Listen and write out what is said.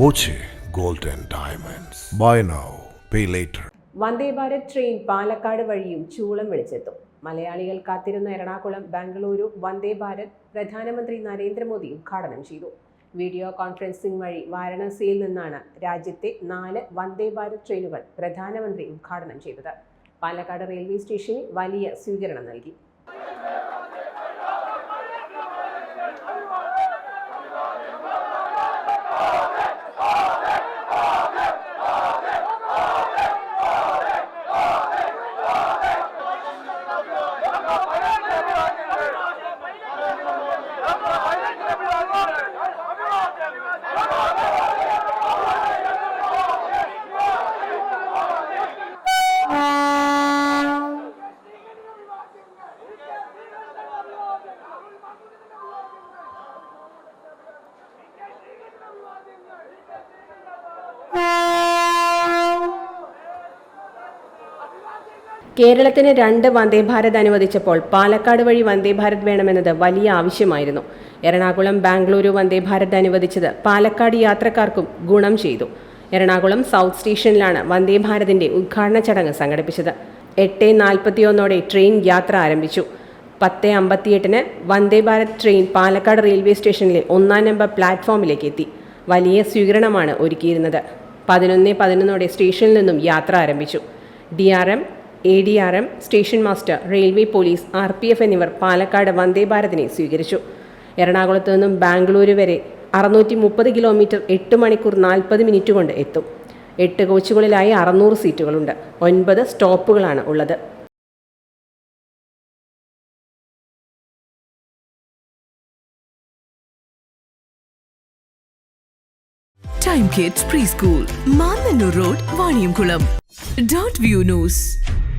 Boche gold and diamonds. Buy now pay later Vande Bharat train Palakkad വഴിയും ചൂളം വിളിച്ചെത്തും. മലയാളികൾ കാത്തിരുന്ന എറണാകുളം ബാംഗ്ലൂരു വന്ദേ ഭാരത് പ്രധാനമന്ത്രി നരേന്ദ്രമോദി ഉദ്ഘാടനം ചെയ്തു. വീഡിയോ കോൺഫറൻസിംഗ് വഴി വാരണസിയിൽ നിന്നാണ് രാജ്യത്തെ നാല് വന്ദേ ഭാരത് ട്രെയിനുകൾ പ്രധാനമന്ത്രി ഉദ്ഘാടനം ചെയ്തത്. പാലക്കാട് റെയിൽവേ സ്റ്റേഷനിൽ വലിയ സ്വീകരണം നൽകി. കേരളത്തിന് രണ്ട് വന്ദേ ഭാരത് അനുവദിച്ചപ്പോൾ പാലക്കാട് വഴി വന്ദേ ഭാരത് വേണമെന്നത് വലിയ ആവശ്യമായിരുന്നു. എറണാകുളം ബാംഗ്ലൂരു വന്ദേ ഭാരത് അനുവദിച്ചത് പാലക്കാട് യാത്രക്കാർക്കും ഗുണം ചെയ്തു. എറണാകുളം സൗത്ത് സ്റ്റേഷനിലാണ് വന്ദേ ഭാരതിന്റെ ഉദ്ഘാടന ചടങ്ങ് സംഘടിപ്പിച്ചത്. എട്ട് നാൽപ്പത്തിയൊന്നോടെ ട്രെയിൻ യാത്ര ആരംഭിച്ചു. പത്ത് അമ്പത്തിയെട്ടിന് വന്ദേ ഭാരത് ട്രെയിൻ പാലക്കാട് റെയിൽവേ സ്റ്റേഷനിലെ ഒന്നാം നമ്പർ പ്ലാറ്റ്ഫോമിലേക്ക് എത്തി. വലിയ സ്വീകരണമാണ് ഒരുക്കിയിരുന്നത്. പതിനൊന്ന് പതിനൊന്നോടെ സ്റ്റേഷനിൽ നിന്നും യാത്ര ആരംഭിച്ചു. D R M A D R M station master railway police R P F എന്നിവർ പാലക്കാട് വന്ദേ ഭാരതിനെ സ്വീകരിച്ചു. എറണാകുളത്ത് നിന്നും ബാംഗ്ലൂരു വരെ അറുന്നൂറ്റി മുപ്പത് കിലോമീറ്റർ എട്ട് മണിക്കൂർ നാൽപ്പത് മിനിറ്റ് കൊണ്ട് എത്തും. എട്ട് കോച്ചുകളിലായി അറുന്നൂറ് സീറ്റുകളുണ്ട്. ഒൻപത് സ്റ്റോപ്പുകളാണ് ഉള്ളത്. Time kids preschool Mannanur road Vaniyamkulam dot view news